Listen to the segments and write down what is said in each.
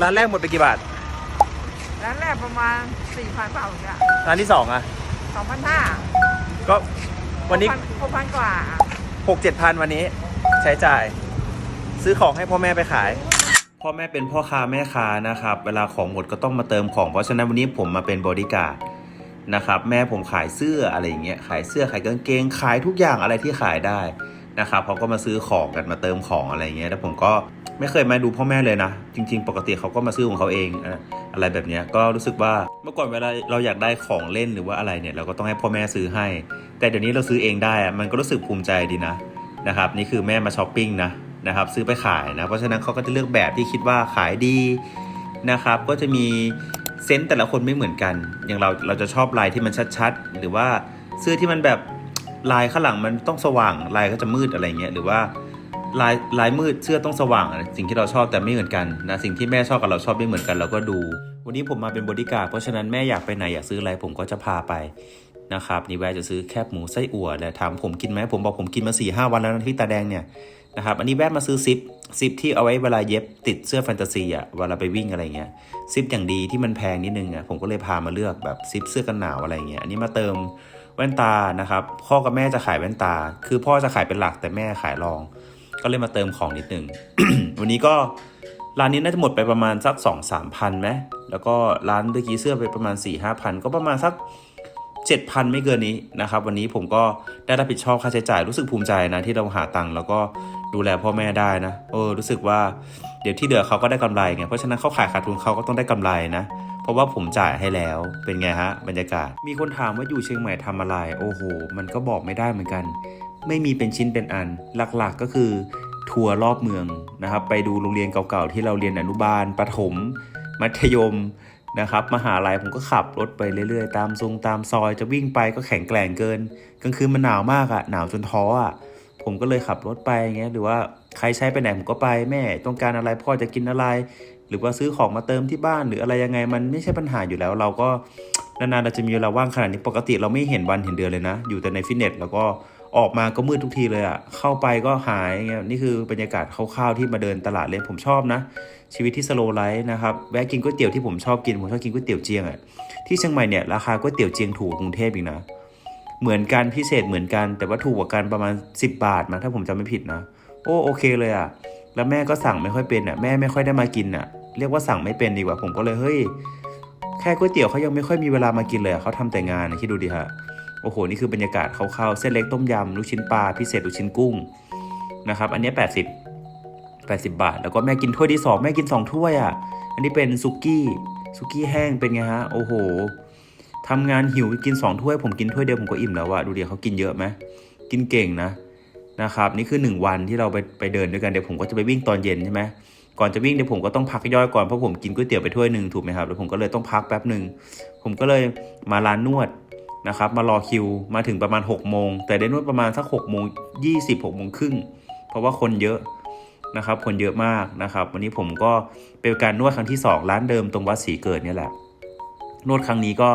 ร้านแรกหมดไปกี่บาท ร้านแรกประมาณสี่พันเปล่าเนี่ยร้านที่สองอะสองพันห้าก็วันนี้หกพันกว่าหกเจ็ดพันวันนี้ใช้จ่าย ซื้อของให้พ่อแม่ไปขาย พ่อแม่เป็นพ่อค้าแม่ค้านะครับ เวลาของหมดก็ต้องมาเติมของ เพราะฉะนั้นวันนี้ผมมาเป็นบริการดนะครับ แม่ผมขายเสื้ออะไรอย่างเงี้ยขายเสื้อขายกางเกงขายทุกอย่างอะไรที่ขายได้นะครับเขาก็มาซื้อของกันมาเติมของอะไรอย่างเงี้ยแล้วผมก็ ไม่เคยมาดูพ่อแม่เลยนะ จริง ๆ ปกติเขาก็มาซื้อของเขาเองอะไรแบบนี้ก็รู้สึกว่าเมื่อก่อนเวลาเราอยากได้ของเล่นหรือว่าอะไรเนี่ยเราก็ต้องให้พ่อแม่ซื้อให้ แต่เดี๋ยวนี้เราซื้อเองได้อะมันก็รู้สึกภูมิใจดีนะนะครับนี่คือแม่มาช้อปปิ้งนะนะครับซื้อไปขายนะเพราะฉะนั้นเขาก็จะเลือกแบบที่คิดว่าขายดีนะครับก็จะมีเซนส์แต่ละคนไม่เหมือนกัน อย่างเราเราจะชอบลายที่มันชัดๆ หรือว่าเสื้อที่มันแบบลายข้างหลังมันต้องสว่างลายก็จะมืดอะไรเงี้ยหรือว่า ลายลายมืดเสื้อต้องสว่าง สิ่งที่เราชอบแต่ไม่เหมือนกันนะสิ่งที่แม่ชอบกับเราชอบไม่เหมือนกันเราก็ดู วันนี้ผมมาเป็นบริการดเพราะฉะนั้นแม่อยากไปไหนอยากซื้ออะไรผมก็จะพาไปนะครับนี่แวะจะซื้อแคบหมูไส้อั่วและถามผมกินไหมผมบอกผมกินมา4ี่ห้าวันแล้วนะที่ตาแดงเนี่ยนะครับอันนี้แวะมาซื้อซิปซิปที่เอาไว้เวลาเย็บติดเสื้อแฟนตาซีอะเวลาไปวิ่งอะไรเงี้ยซิปอย่างดีที่มันแพงนิดนึงอะผมก็เลยพามาเลือกแบบซิปเสื้อกันหนาวอะไรเงี้ยอันนี้มาเติมแว่นตานะครับพ่อกับแม่จะขายแว่นตา คือพ่อจะขายเป็นหลักแต่แม่ขายรอง ก็เลยมาเติมของนิดนึง วันนี้ก็ร้านนี้น่าจะหมดไปประมาณสัก2องสามพันไหมแล้วก็ร้านเมื่อกี้เสื้อไปประมาณ4ี่ห้าพันก็ประมาณสัก 7,000 ไม่เกินนี้นะครับ วันนี้ผมก็ได้รับผิดชอบค่าใช้จ่ายรู้สึกภูมิใจนะที่เราหาตังค์แล้วก็ดูแลพ่อแม่ได้นะเออรู้สึกว่าเดี๋ยวที่เหลือเขาก็ได้กำไรไงเพราะฉะนั้นเขาขายขาดทุนเขาก็ต้องได้กำไรนะเพราะว่าผมจ่ายให้แล้วเป็นไงฮะบรรยากาศ มีคนถามว่าอยู่เชียงใหม่ทำอะไร โอ้โห มันก็บอกไม่ได้เหมือนกัน ไม่มีเป็นชิ้นเป็นอัน หลักๆก็คือทัวร์รอบเมืองนะครับ ไปดูโรงเรียนเก่าๆที่เราเรียนอนุบาลประถม มัธยมนะครับมหาลัยผมก็ขับรถไปเรื่อยๆ ตามทรงตามซอยจะวิ่งไปก็แข็งแกร่งเกินกลางคืนมันหนาวมากอะหนาวจนท้ออะผมก็เลยขับรถไปอย่างเงี้ยหรือว่าใครใช้ไปไหนผมก็ไปแม่ต้องการอะไรพ่อจะกินอะไร หรือว่าซื้อของมาเติมที่บ้านหรืออะไรยังไงมันไม่ใช่ปัญหาอยู่แล้ว เราก็นานๆเราจะมีเวลาว่างขนาดนี้ปกติเราไม่เห็นวันเห็นเดือนเลยนะ อยู่แต่ในฟิตเนสแล้วก็ ออกมาก็มืดทุกทีเลยอะเข้าไปก็หายเงี้ยนี่คือบรรยากาศคร่าวๆที่มาเดินตลาดเลยผมชอบนะ ชีวิตที่สโลไลฟ์นะครับ แวะกินก๋วยเตี๋ยวที่ผมชอบกิน ผมชอบกินก๋วยเตี๋ยวเจียงอะที่เชียงใหม่เนี่ยราคาก๋วยเตี๋ยวเจียงถูกกว่ากรุงเทพอีกนะ เหมือนกันพิเศษเหมือนกัน แต่ว่าถูกกว่ากันประมาณ 10 บาทมั้งถ้าผมจำไม่ผิดนะ โอ้โอเคเลยอะแล้วแม่ก็สั่งไม่ค่อยเป็นอะแม่ไม่ค่อยได้มากินอะเรียกว่าสั่งไม่เป็นดีกว่า ผมก็เลยเฮ้ย แค่ก๋วยเตี๋ยวเขายังไม่ค่อยมีเวลามากินเลยอะเขาทำแต่งานนะคิดดูดิฮะ โอ้โห นี่คือบรรยากาศคร่าวๆเส้นเล็กต้มยำลูกชิ้นปลาพิเศษลูกชิ้นกุ้งนะครับ อันนี้ 80 80 บาท แล้วก็แม่กินถ้วยที่สองแม่กินสองถ้วยอะ อันนี้เป็นซุกี้ซุกี้แห้งเป็นไงฮะ โอ้โหทำงานหิวกินสองถ้วย ผมกินถ้วยเดียวผมก็อิ่มแล้วอะดูเดี๋ยวเขากินเยอะไหมกินเก่งนะนะครับ นี่คือหนึ่งวันที่เราไปไปเดินด้วยกันเดี๋ยวผมก็จะไปวิ่งตอนเย็นใช่ไหมก่อนจะวิ่งเดี๋ยวผมก็ต้องพักย่อยก่อนเพราะผมกินก๋วยเตี๋ยวไปถ้วยหนึ่งถูกไหมครับแล้วผมก็เลยต้องพักแป๊บหนึ่งผมก็เลยมาร้านนวด นะครับมารอคิวมาถึงประมาณ6กโมง แต่ได้นวดประมาณสัก6กโมงยี่สิบหกโมงครึ่งเพราะว่าคนเยอะนะครับ คนเยอะมากนะครับ วันนี้ผมก็เป็นการนวดครั้งที่ 2 ร้านเดิมตรงวัดศรีเกิดเนี่ยแหละนวดครั้งนี้ก็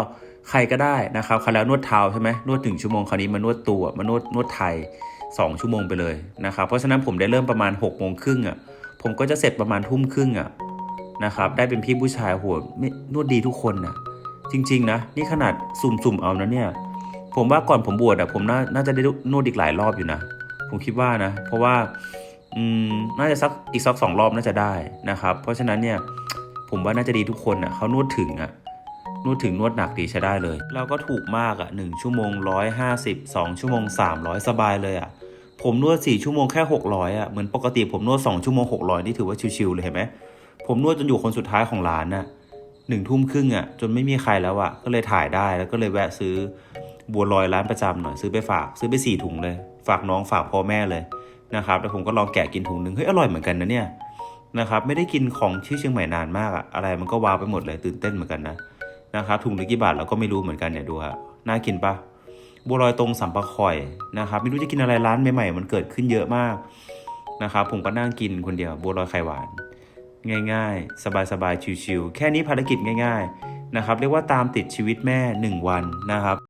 ใครก็ได้นะครับคราวแล้วนวดเท้าใช่ไหมนวดถึงชั่วโมงคราวนี้มานวดตัวมานวดนวดไทย 2 ชั่วโมงไปเลยนะครับ เพราะฉะนั้นผมได้เริ่มประมาณ6กโมงครึ่งอะผมก็จะเสร็จประมาณทุ่มครึ่งอะนะครับได้เป็นพี่ผู้ชายโหไม่นวดดีทุกคนนะ จริง ๆ นะ นี่ขนาดสุ่มๆเอานะเนี่ย ผมว่าก่อนผมบวชอะผมน่าน่าจะได้นวดอีกหลายรอบอยู่นะ ผมคิดว่านะ เพราะว่าอืมน่าจะสักอีกสักสองรอบน่าจะได้นะครับ เพราะฉะนั้นเนี่ยผมว่าน่าจะดีทุกคนอะเขานวดถึงอะนวดถึงนวดหนักดีใช้ได้เลยแล้วก็ถูกมากอะหนึ่งชั่วโมงร้อยห้าสิบสองชั่วโมงสามร้อยสบายเลยอะ ผมนวดสี่ชั่วโมงแค่หกร้อยอะ เหมือนปกติผมนวดสองชั่วโมงหกร้อยนี่ถือว่าชิวๆเลยเห็นไหม ผมนวดจนอยู่คนสุดท้ายของร้านน่ะ หนึ่งทุ่มครึ่งอะจนไม่มีใครแล้วอะก็เลยถ่ายได้แล้วก็เลยแวะซื้อบัวลอยร้านประจำหน่อยซื้อไปฝากซื้อไปสี่ถุงเลย ฝากน้องฝากพ่อแม่เลยนะครับแล้วผมก็ลองแกะกินถุงหนึ่งเฮ้ยอร่อยเหมือนกันนะเนี่ยนะครับไม่ได้กินของที่เชียงใหม่นานมากอะอะไรมันก็ว้าวไปหมดเลยตื่นเต้นเหมือนกันนะนะครับถุงละกี่บาทเราก็ไม่รู้เหมือนกันเนี่ยดูฮะน่ากินปะบัวลอยตรงสัมปะคอยนะครับไม่รู้จะกินอะไรร้านใหม่ๆมันเกิดขึ้นเยอะมากนะครับผมก็นั่งกินคนเดียวบัวลอยไข่หวาน ง่ายๆ สบายๆ ชิวๆแค่นี้ภารกิจง่าย ๆ นะครับ เรียกว่าตามติดชีวิตแม่ 1 วันนะครับ